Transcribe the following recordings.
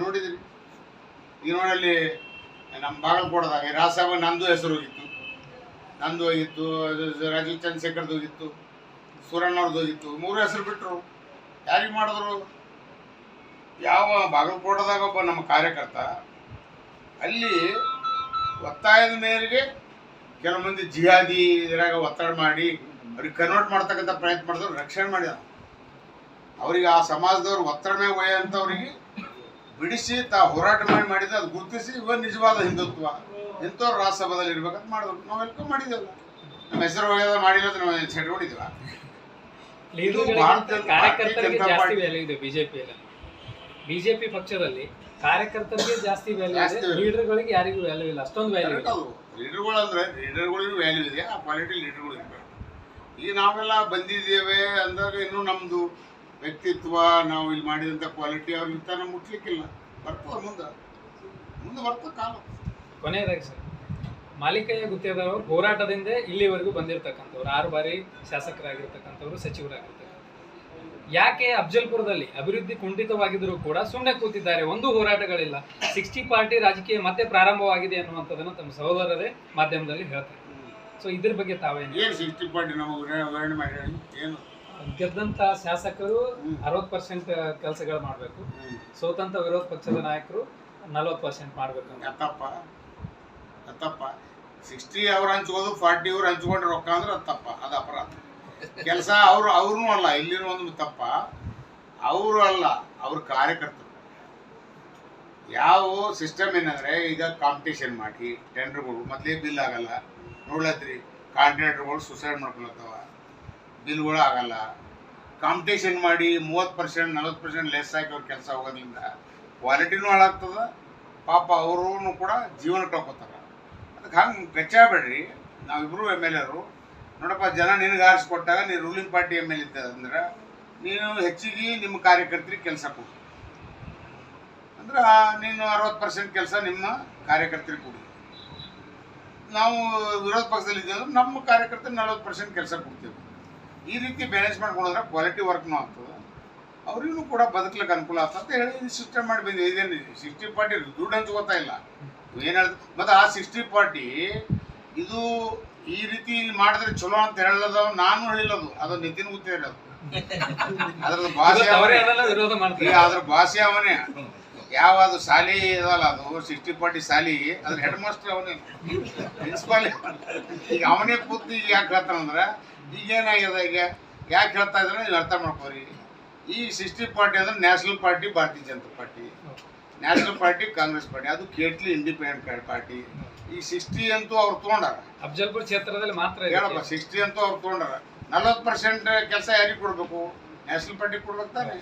ನೋಡಿದ್ರಿ. ಈ ನೋಡಲ್ಲಿ ನಮ್ಮ ಬಾಗಲಕೋಟದಾಗ ರಾಸಾಬ ನಂದು ಹೆಸರು ಹೋಗಿತ್ತು. ನಂದು ಹೋಗಿತ್ತು, ಅದು ರಾಜೀವ್ ಚಂದ್ರಶೇಖರ್ದು ಹೋಗಿತ್ತು ಸೂರಣ್ಣವ್ರದ್ದು ಹೋಗಿತ್ತು, ಮೂರು ಹೆಸರು ಬಿಟ್ಟರು ಯಾರಿಗೆ ಮಾಡಿದ್ರು? ಯಾವ ಬಾಗಲಕೋಟದಾಗ ಒಬ್ಬ ನಮ್ಮ ಕಾರ್ಯಕರ್ತ, ಅಲ್ಲಿ ಒತ್ತಾಯದ ಮೇರೆಗೆ ಕೆಲವು ಮಂದಿ ಜಿಹಾದಿ ಇದ್ರಾಗ ಒತ್ತಡ ಮಾಡಿ, ಅವ್ರಿಗೆ ಕನ್ವರ್ಟ್ ಮಾಡ್ತಕ್ಕಂಥ ಪ್ರಯತ್ನ ಮಾಡಿದ್ರು ರಕ್ಷಣೆ ಮಾಡಿದ ಅವ್ರಿಗೆ ಆ ಸಮಾಜದವ್ರು ಒತ್ತಡ ಮೇಲೆ ಒಯ್ಯಂಥವ್ರಿಗೆ ಬಿಡಿಸಿ ತಾ ಹೋರಾಟ ಮಾಡಿ ಮಾಡಿದ ಅದು ಗುರುತಿಸಿ ಇವ ನಿಜವಾದ ಹಿಂದುತ್ವ. ಇಂಥವ್ರು ರಾಜ್ಯಸಭಾದಲ್ಲಿ ಇರ್ಬೇಕಂತ ಮಾಡಿದ್ರು. ನಾವು ವೆಲ್ಕಮ್ ಮಾಡಿದ್ದೇವಲ್ಲ ನಮ್ಮ ಹೆಸರು ಒಯ್ಯೋದ ಮಾಡಿಲ್ಲ ಅಂತ ನಾವು ಸೆಟ್ಕೊಂಡಿದ್ದೀವ ಇದು ಭಾರತೀಯ ಜಾಸ್ತಿ ವ್ಯಾಲ್ಯೂ ಇದೆ ಬಿಜೆಪಿಯಲ್ಲಿ. ಬಿಜೆಪಿ ಪಕ್ಷದಲ್ಲಿ ಕಾರ್ಯಕರ್ತರಿಗೆ ಜಾಸ್ತಿ ವ್ಯಾಲ್ಯೂ ಇದೆ. ಲೀಡರ್ಗಳಿಗೆ ಯಾರಿಗೂ ವ್ಯಾಲ್ಯೂ ಇಲ್ಲ. ಅಷ್ಟೊಂದು ವ್ಯಾಲ್ಯೂ ಇಲ್ಲ ಲೀಡರ್ಗಳು ಅಂದ್ರೆ ಲೀಡರ್ಗಳಿಗೂ ವ್ಯಾಲ್ಯೂ ಇದೆ. ಆ ಕ್ವಾಲಿಟಿ ಲೀಡರ್ಗಳು ಇರಬೇಕು. ಈಗ ನಾವೆಲ್ಲ ಬಂದಿದ್ದೇವೆ ಅಂದಾಗ ಇನ್ನೂ ನಮ್ದು ವ್ಯಕ್ತಿತ್ವ ನಾವು ಇಲ್ಲಿ ಮಾಡಿದಂಥ ಕ್ವಾಲಿಟಿ ಅವ್ರಿಗಿಂತ ತನ ಮುಟ್ಲಿಕ್ಕಿಲ್ಲ. ಬರ್ತದ ಮುಂದೆ. ಮುಂದೆ ಬರ್ತದ ಕಾಲ. ಕೊನೆಯದಾಗಿ ಸರ್ ಮಾಲೀಕಯ್ಯ ಗುತ್ತೇದಾರವರು ಹೋರಾಟದಿಂದ ಇಲ್ಲಿವರೆಗೂ ಬಂದಿರತಕ್ಕಂಥವ್ರು ಆರು ಬಾರಿ ಶಾಸಕರಾಗಿರ್ತಕ್ಕಂಥವ್ರು ಸಚಿವರಾಗಿರ್ತಕ್ಕಂಥ ಯಾಕೆ ಅಫ್ಜಲ್ಪುರದಲ್ಲಿ ಅಭಿವೃದ್ಧಿ ಕುಂಠಿತವಾಗಿದ್ರು ಕೂಡ ಸುಮ್ಮನೆ ಕೂತಿದ್ದಾರೆ? ಒಂದು ಹೋರಾಟಗಳಿಲ್ಲ. ಸಿಕ್ಸ್ಟಿ ಪಾರ್ಟಿ ರಾಜಕೀಯ ಮತ್ತೆ ಪ್ರಾರಂಭವಾಗಿದೆ ಅನ್ನುವಂಥದ್ದನ್ನು ತಮ್ಮ ಸಹೋದರರೇ ಮಾಧ್ಯಮದಲ್ಲಿ ಹೇಳ್ತಾರೆ. ಸೊ ಇದ್ರ ಬಗ್ಗೆ ತಾವೇನು? ಸಿಕ್ಸ್ಟಿ ಪಾರ್ಟಿ ನಮಗೆ ಏನು? ಗೆದ್ದಂತ ಶಾಸಕರು ಅರವತ್ತು ಪರ್ಸೆಂಟ್ ಕೆಲಸಗಳು ಮಾಡಬೇಕು. ಸೋತಂತ ವಿರೋಧ ಪಕ್ಷದ ನಾಯಕರು ನಲ್ವತ್ತು ಪರ್ಸೆಂಟ್ ಮಾಡ್ಬೇಕು ಅಂತಪ್ಪ ಅತ್ತಪ್ಪ. ಸಿಕ್ಸ್ಟಿ ಅವ್ರು ಹಂಚ್ಕೋದು ಫಾರ್ಟಿ ಅವ್ರು ಹಂಚ್ಕೊಂಡು ರೊಕ್ಕ ಅಂದ್ರೆ ಅದು ತಪ್ಪ ಅದು ಅಪರಾಧ. ಕೆಲಸ ಅವರು ಅವ್ರೂ ಅಲ್ಲ, ಇಲ್ಲಿರೋ ಒಂದು ತಪ್ಪ ಅವರು ಅಲ್ಲ, ಅವ್ರ ಕಾರ್ಯಕರ್ತರು. ಯಾವ ಸಿಸ್ಟಮ್ ಏನಂದ್ರೆ, ಈಗ ಕಾಂಪಿಟೇಷನ್ ಮಾಡಿ ಟೆಂಡರ್ಗಳು ಮೊದಲೇ ಬಿಲ್ ಆಗಲ್ಲ. ನೋಡ್ಲತ್ರಿ ಕಾಂಟ್ರಾಕ್ಟರ್ಗಳು ಸುಸೈಡ್ ಮಾಡ್ಕೊಳತ್ತವ. ಬಿಲ್ಗಳು ಆಗಲ್ಲ. ಕಾಂಪಿಟೇಷನ್ ಮಾಡಿ ಮೂವತ್ತು ಪರ್ಸೆಂಟ್ ನಲ್ವತ್ತು ಪರ್ಸೆಂಟ್ ಲೆಸ್ ಆಗಿ ಅವ್ರ ಕೆಲಸ ಹೋಗೋದ್ರಿಂದ ಕ್ವಾಲಿಟಿನೂ ಹಾಳಾಗ್ತದ, ಪಾಪ ಅವರು ಕೂಡ ಜೀವನ ಕಳ್ಕೊತಾರ. ಅದಕ್ಕೆ ಹಂಗೆ ಗಚ್ಚಾಬೇಡ್ರಿ ನಾವಿಬ್ಬರು ಎಂ ಎಲ್ ಎರು ನೋಡಪ್ಪ, ಜನ ನಿನಗೆ ಆರಿಸ್ಕೊಟ್ಟಾಗ ನೀನು ರೂಲಿಂಗ್ ಪಾರ್ಟಿ ಎಂ ಎಲ್ ಇದ್ದ ಅಂದ್ರೆ ನೀನು ಹೆಚ್ಚಿಗೆ ನಿಮ್ಮ ಕಾರ್ಯಕರ್ತರಿಗೆ ಕೆಲಸ ಕೊಡು. ಅಂದ್ರೆ ನೀನು ಅರವತ್ತು ಪರ್ಸೆಂಟ್ ಕೆಲಸ ನಿಮ್ಮ ಕಾರ್ಯಕರ್ತರಿಗೆ ಕೊಡಿ. ನಾವು ವಿರೋಧ ಪಕ್ಷದಲ್ಲಿ ಇದ್ದೀವಿ ನಮ್ಮ ಕಾರ್ಯಕರ್ತರು ನಲ್ವತ್ತು ಪರ್ಸೆಂಟ್ ಕೆಲಸ ಕೊಡ್ತೇವೆ ಈ ರೀತಿ ಬ್ಯಾಲೆನ್ಸ್ ಮಾಡ್ಕೊಂಡ್ರೆ ಕ್ವಾಲಿಟಿ ವರ್ಕ್ನೂ ಆಗ್ತದೆ. ಅವ್ರಿಗೂ ಕೂಡ ಬದುಕ್ಲಿಕ್ಕೆ ಅನುಕೂಲ ಆಗ್ತದೆ ಅಂತ ಹೇಳಿ ಸಿಸ್ಟಮ್ ಮಾಡಿ ಬಂದಿದೆ. ಇದೇನು ಸಿಕ್ಸ್ಟಿ ಪಾರ್ಟಿ ದುಡ್ಡು ಹಂಚ್ಕೋತಾ ಇಲ್ಲ ಏನು ಹೇಳ್ದು ಮತ್ತು ಆ ಸಿಕ್ಸ್ಟಿ ಪಾರ್ಟಿ ಇದು ಈ ರೀತಿ ಮಾಡಿದ್ರೆ ಚಲೋ ಅಂತ ಹೇಳೋದು ನಾನು ಹೇಳಿಲ್ಲದು ಅದು ನಿತಿನ್ ಗುತ್ತಿ ಹೇಳೋದು ಅದ್ರದ್ದು ಭಾಷೆ ಅವನೇ. ಅದ್ರ ಭಾಷೆ ಅವನೇ. ಯಾವ ಅದು ಶಾಲಿ ಇದಲ್ಲ ಅದು ಸಿಕ್ಸ್ಟಿ ಪಾರ್ಟಿ ಶಾಲಿ ಅದ್ರ ಹೆಡ್ ಮಾಸ್ಟರ್ ಅವನೇ ಪ್ರಿನ್ಸಿಪಾಲ್ ಈಗ ಅವನೇ ಕೂತು ಈಗ ಯಾಕೆ ಹೇಳ್ತಾನಂದ್ರೆ ಈಗ ಏನಾಗ್ಯದ ಈಗ? ಯಾಕೆ ಹೇಳ್ತಾ ಇದ್ರೆ ನೀವು ಅರ್ಥ ಮಾಡ್ಕೋರಿ. ಈ ಸಿಕ್ಸ್ಟಿ ಪಾರ್ಟಿ ಅಂದ್ರೆ national party Bharatiya Janata party. National party Congress party. ಅದು ಕೇಟ್ಲಿ ಇಂಡಿಪೆಂಡೆಂಟ್ ಪಾರ್ಟಿ ಈ ಸಿಕ್ಸ್ಟಿ ಅಂತೂ ಅವ್ರು ತೊಗೊಂಡಾರ. ಅಫ್ಜಲ್ಪುರ್ ಕ್ಷೇತ್ರದಲ್ಲಿ ಮಾತ್ರ. ಹೇಳಪ್ಪ ಸಿಕ್ಸ್ಟಿ ಅಂತೂ ಅವ್ರು ತೊಗೊಂಡಾರ. ನಲ್ವತ್ತು ಪರ್ಸೆಂಟ್ ಕೆಲಸ ಯಾರಿಗೆ ಕೊಡಬೇಕು? ನ್ಯಾಷನಲ್ ಪಾರ್ಟಿ ಕೊಡ್ಬೇಕು ತಾನೆ.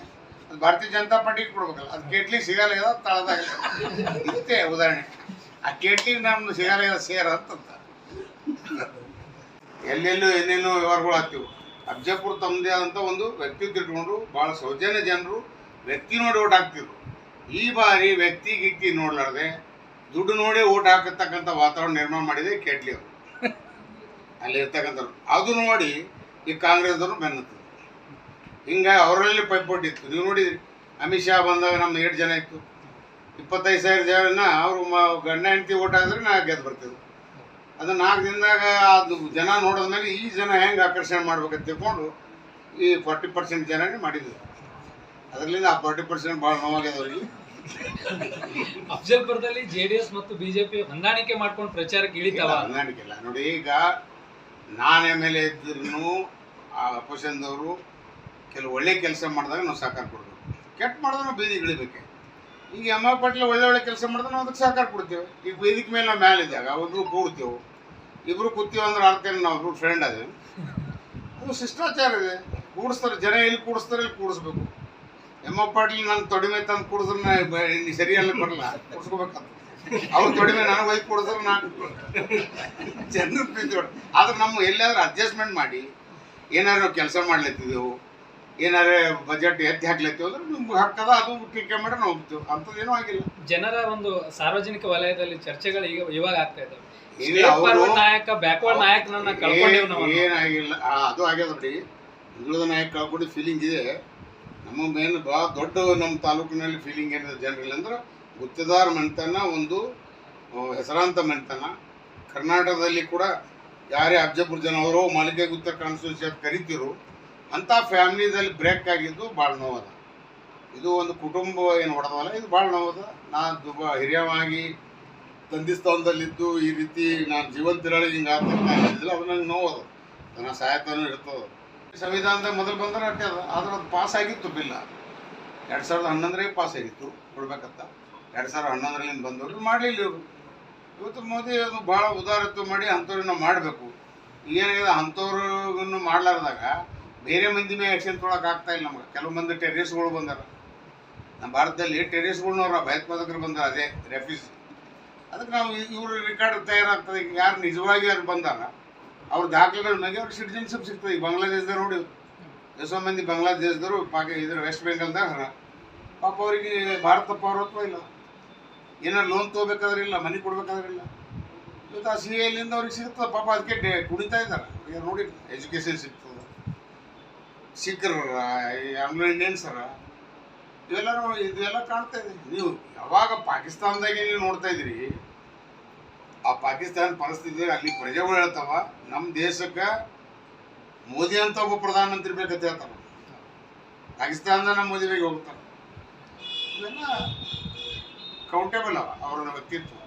ಅದು ಭಾರತೀಯ ಜನತಾ ಪಾರ್ಟಿಗೆ ಕೊಡ್ಬೇಕಲ್ಲ, ಅದು ಕೇಟ್ಲಿ ಸಿಗಲ್ಲ ತಳದಾಗ. ಇಷ್ಟೇ ಉದಾಹರಣೆ. ಆ ಕೇಟ್ಲಿ ನಮ್ದು ಸಿಗಲ್ಲ ಸೇರ ಅಂತಂತ. ಎಲ್ಲೆಲ್ಲೂ ಏನೇನೋ ವ್ಯವಹಾರಗಳು ಆಗ್ತಿವು. ಅಬ್ಜಪುರ್ ತಮ್ಮದೇ ಆದಂಥ ಒಂದು ವ್ಯಕ್ತಿತ್ವ ಇಟ್ಕೊಂಡ್ರು ಭಾಳ ಸೌಜನ್ಯ ಜನರು ವ್ಯಕ್ತಿ ನೋಡಿ ಓಟ್ ಹಾಕ್ತಿದ್ರು. ಈ ಬಾರಿ ವ್ಯಕ್ತಿ ಗಿಕ್ತಿ ನೋಡ್ಲಾರ್ದೆ ದುಡ್ಡು ನೋಡಿ ಓಟ್ ಹಾಕತಕ್ಕಂಥ ವಾತಾವರಣ ನಿರ್ಮಾಣ ಮಾಡಿದೆ ಕೇಟ್ಲಿ ಅವರು. ಅಲ್ಲಿ ಇರ್ತಕ್ಕಂಥವ್ರು ಅದು ನೋಡಿ ಈ ಕಾಂಗ್ರೆಸ್ದವ್ರು ಬೆನ್ನತ್ತರು. ಹಿಂಗಾಗಿ ಅವರಲ್ಲಿ ಪೈಪೋಟಿ ಇತ್ತು. ನೀವು ನೋಡಿದ್ರಿ ಅಮಿತ್ ಶಾ ಬಂದಾಗ ನಮ್ಮ ಏಳು ಜನ ಇತ್ತು. ಇಪ್ಪತ್ತೈದು ಸಾವಿರ ಜನ ಅವರು ಮ ಗಂಡ ಹೆಂಡತಿ ಓಟ್ ಆದರೆ ನಾ ಗೆದ್ದು ಬರ್ತಿದ್ವು ಅದು ನಾಲ್ಕು ದಿನದಾಗ ಅದು ಜನ ನೋಡಿದ್ಮೇಲೆ ಈ ಜನ ಹೆಂಗೆ ಆಕರ್ಷಣೆ ಮಾಡ್ಬೇಕಂತ ತಿಳ್ಕೊಂಡು ಈ ಫಾರ್ಟಿ ಪರ್ಸೆಂಟ್ ಜನನೇ ಮಾಡಿದ್ರು. ಅದರಿಂದ ಆ ಫಾರ್ಟಿ ಪರ್ಸೆಂಟ್ ಭಾಳ ನೋವಾಗ್ಯದ ಜೆ ಡಿ ಎಸ್ ಮತ್ತು ಬಿಜೆಪಿ ಹೊಂದಾಣಿಕೆ ಮಾಡ್ಕೊಂಡು ಪ್ರಚಾರಕ್ಕೆ ಇಳಿತಾವ? ಹೊಂದಾಣಿಕೆಲ್ಲ ನೋಡಿ ಈಗ ನಾನು ಎಂ ಎಲ್ ಎ ಇದ್ರೂ ಆ ಕೆಲವು ಒಳ್ಳೆ ಕೆಲಸ ಮಾಡಿದಾಗ ನಾವು ಸಹಕಾರ ಕೊಡಬೇಕು ಕೆಟ್ಟ ಮಾಡಿದ್ರೆ ನಾವು ಬೀದಿಗೆ ಇಳಿಬೇಕು. ಈಗ ಎಂ ಆರ್ ಪಾಟೀಲ್ ಒಳ್ಳೆ ಒಳ್ಳೆ ಕೆಲಸ ಮಾಡಿದ್ರೆ ನಾವು ಅದಕ್ಕೆ ಸಹಕಾರ ಕೊಡ್ತೇವೆ. ಈಗ ವೇದಿಕೆ ಮೇಲೆ ನಾವು ಮ್ಯಾಲೆ ಇದ್ದಾಗ ಇಬ್ರು ಕೂಡ್ತೇವೆ. ಇಬ್ರು ಕೂತೀವಿ ಅಂದ್ರೆ ನಾವು ಫ್ರೆಂಡ್ ಅದೇ ಅದು ಶಿಷ್ಟಾಚಾರ ಇದೆ. ಕೂಡಿಸ್ತಾರೆ, ಜನ ಎಲ್ಲಿ ಕೂಡಿಸ್ತಾರೆ ಇಲ್ಲಿ ಕೂಡಿಸ್ಬೇಕು. ಎಂ ಆರ್ ಪಾಟೀಲ್ ನನ್ನ ತೊಡಿಮೆ ತಂದು ಕೂಡಿದ್ರೆ ಸರಿಯಲ್ಲ ಬರಲ್ಲ ಕೂಡಿಸ್ಕೋಬೇಕಂತ ಅವ್ರ ತೊಡಿಮೆ ನನಗೆ ಹೋಗಿ ಕೂಡಿದ್ರೆ ನಾನು ಜನರು ಆದ್ರೆ ನಮ್ಮ ಎಲ್ಲಾದ್ರೂ ಅಡ್ಜಸ್ಟ್ಮೆಂಟ್ ಮಾಡಿ ಏನಾದ್ರು ನಾವು ಕೆಲಸ ಮಾಡ್ಲತ್ತಿದ್ದೆವು. ಏನಾರೇ ಬಜೆಟ್ ಎತ್ತಿ ಹಾಕ್ಲತ್ತೀವಿ ಅಂದ್ರೆ ನಿಮ್ಗೆ ಹಕ್ಕದ ಅದು ಟೀಕೆ ಮಾಡಿ ನಾವು ಹೋಗ್ತೀವಿ. ಅಂಥದ್ದೇನೂ ಆಗಿಲ್ಲ. ಜನರ ಒಂದು ಸಾರ್ವಜನಿಕ ವಲಯದಲ್ಲಿ ಚರ್ಚೆಗಳು ಈಗ ಇವಾಗ ಆಗ್ತಾ ಇದಾವೆ. ನಾಯಕ ಬ್ಯಾಕ್ವರ್ಡ್ ನಾಯಕನನ್ನ ಕಳ್ಕೊಂಡಿವಿ ನಾವು. ಏನಾಗಿಲ್ಲ. ಅದು ಆಗ್ಯದ ನೋಡಿ. ಹಿಂದುಳಿದ ನಾಯಕ ಕಳ್ಕೊಂಡು ಫೀಲಿಂಗ್ ಇದೆ. ನಮ್ಮ ಮೇನ್ ಭಾಳ ದೊಡ್ಡ ನಮ್ಮ ತಾಲೂಕಿನಲ್ಲಿ ಫೀಲಿಂಗ್ ಏನಿದೆ ಜನರಲ್ಲಿ ಅಂದ್ರೆ ಗುತ್ತದಾರ ಮನೆತನ ಒಂದು ಹೆಸರಾಂತ ಮನೆತನ ಕರ್ನಾಟಕದಲ್ಲಿ ಕೂಡ ಯಾರೇ ಅಬ್ಜಪುರ್ ಜನ ಅವರು ಮಾಲಿಕೆ ಗುತ್ತ ಕಾನ್ಸ್ಟಿಟ್ಯೂನ್ಸಿ ಅಂತ ಕರಿತಿರು ಅಂಥ ಫ್ಯಾಮಿಲಿದಲ್ಲಿ ಬ್ರೇಕ್ ಆಗಿದ್ದು ಭಾಳ ನೋವದ. ಇದು ಒಂದು ಕುಟುಂಬ ಏನು ಹೊಡೆದವಲ್ಲ, ಇದು ಭಾಳ ನೋವದ. ನಾನು ದುಬ ಹಿರಿಯವಾಗಿ ತಂದೆ ಸ್ಥಾನದಲ್ಲಿದ್ದು ಈ ರೀತಿ ನಾನು ಜೀವಂತಿರಳಿ ಹಿಂಗೆ ಆಗ್ತಿಲ್ಲ ಅದು ನಂಗೆ ನೋವದ. ನನ್ನ ಸಹಾಯತನೂ ಇರ್ತದೆ. ಸಂವಿಧಾನದಾಗ ಮೊದಲು ಬಂದ್ರೆ ಅಟ್ಟೆ ಅದ, ಆದ್ರೆ ಅದು ಪಾಸ್ ಆಗಿತ್ತು ಬಿಲ್ಲ. ಎರಡು ಸಾವಿರದ ಹನ್ನೊಂದರಾಗೆ ಪಾಸ್ ಆಗಿತ್ತು, ಕೊಡ್ಬೇಕಂತ. ಎರಡು ಸಾವಿರದ ಹನ್ನೊಂದರಲ್ಲಿ ಬಂದವರು ಮಾಡಲಿಲ್ಲ ಇವರು. ಇವತ್ತು ಮೋದಿ ಅದು ಭಾಳ ಉದಾರತ್ವ ಮಾಡಿ ಅಂಥವ್ರನ್ನ ಮಾಡಬೇಕು. ಏನಾಗಿದೆ ಅಂಥವ್ರಿಗೂ ಮಾಡ್ಲಾರ್ದಾಗ ಬೇರೆ ಮಂದಿ ಮೇಲೆ ಆ್ಯಕ್ಷನ್ ಆಗ್ತಾ ಇಲ್ಲ ನಮ್ಗೆ. ಕೆಲವು ಮಂದಿ ಟೆರರಿಸ್ಟ್ಗಳು ಬಂದಾರ. ನಮ್ಮ ಭಾರತದಲ್ಲಿ ಟೆರರಿಸ್ಟ್ಗಳ್ನವ್ರ ಭಯೋತ್ಪಾದಕರು ಬಂದಾರ, ಅದೇ ರೆಫ್ಯೂಸ್ ಅದಕ್ಕೆ ನಾವು ಇವರು ರೆಕಾರ್ಡ್ ತಯಾರಾಗ್ತದೆ. ಈಗ ಯಾರು ನಿಜವಾಗಿ ಯಾರು ಬಂದಾರ, ಅವ್ರ ದಾಖಲೆಗಳ ಮೇಲೆ ಅವ್ರಿಗೆ ಸಿಟಿಜನ್ಶಿಪ್ ಸಿಗ್ತದೆ. ಈಗ ಬಾಂಗ್ಲಾದೇಶದವ್ರು ನೋಡಿ. ಎಷ್ಟೋ ಮಂದಿ ಬಾಂಗ್ಲಾದೇಶದವರು, ಪಾಕ ಇದ್ರ ವೆಸ್ಟ್ ಬೆಂಗಾಲ್ದಾಗ ಪಾಪ ಅವರಿಗೆ ಭಾರತ ಪೌರತ್ವ ಇಲ್ಲ. ಏನಾರು ಲೋನ್ ತೊಗೋಬೇಕಾದ್ರೆ ಇಲ್ಲ ಮನೆ ಕೊಡ್ಬೇಕಾದ್ರೆ ಇಲ್ಲ. ಇವತ್ತು ಆ ಸಿ ಎಲ್ಲಿಂದ ಅವ್ರಿಗೆ ಸಿಗ್ತದೆ ಪಾಪ, ಅದಕ್ಕೆ ಕುಡಿತಾ ಇದ್ದಾರೆ. ನೋಡಿ ಎಜುಕೇಷನ್ ಸಿಗ್ತದೆ. ಸಿಖ್ರ ಆಂಗ್ಲೋ ಇಂಡಿಯನ್ಸರ ಇವೆಲ್ಲರೂ ಇದೆಲ್ಲ ಕಾಣ್ತಾ ಇದೆ. ನೀವು ಯಾವಾಗ ಪಾಕಿಸ್ತಾನದಾಗೆ ನೀವು ನೋಡ್ತಾ ಇದ್ರಿ ಆ ಪಾಕಿಸ್ತಾನ ಪರಿಸ್ಥಿತಿ ಅಲ್ಲಿ ಪ್ರಜೆಗಳು ಹೇಳ್ತಾವ ನಮ್ಮ ದೇಶಕ್ಕೆ ಮೋದಿ ಅಂತ ಒಬ್ಬ ಪ್ರಧಾನಮಂತ್ರಿ ಬೇಕಂತ ಹೇಳ್ತಾರ. ಪಾಕಿಸ್ತಾನದ ನಮ್ಮ ಮೋದಿ ಬೇಗ ಹೋಗ್ತಾರೆ. ಇವೆಲ್ಲ ಕೌಂಟೇಬಲ್ ಅವ, ಅವರ ವ್ಯಕ್ತಿತ್ವ.